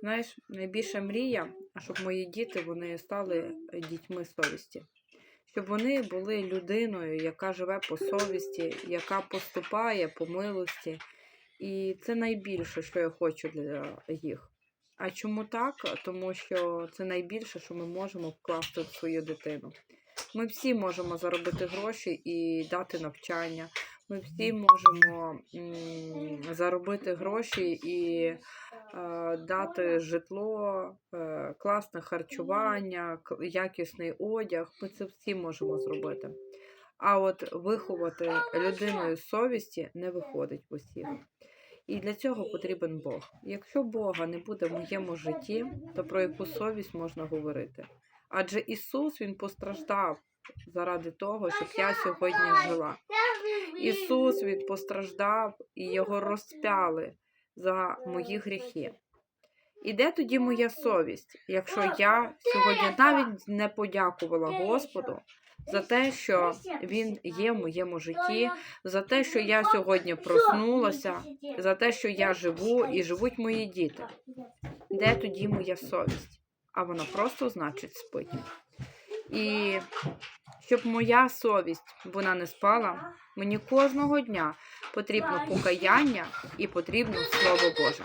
Знаєш, найбільша мрія, щоб мої діти вони стали дітьми совісті. Щоб вони були людиною, яка живе по совісті, яка поступає по милості. І це найбільше, що я хочу для їх. А чому так? Тому що це найбільше, що ми можемо вкласти в свою дитину. Ми всі можемо заробити гроші і дати навчання. Ми всі можемо м, заробити гроші і дати житло, е, класне харчування, якісний одяг. Ми це всі можемо зробити. А от виховати людиною совісті не виходить в усіх. І для цього потрібен Бог. Якщо Бога не буде в моєму житті, то про яку совість можна говорити? Адже Ісус Він постраждав заради того, щоб я сьогодні жила. Ісус Він постраждав і Його розпяли за мої гріхи. І де тоді моя совість, якщо я сьогодні навіть не подякувала Господу за те, що Він є в моєму житті, за те, що я сьогодні проснулася, за те, що я живу і живуть мої діти. Де тоді моя совість? А вона просто, значить, спить. І щоб моя совість вона не спала, мені кожного дня потрібно покаяння і потрібно Слово Боже.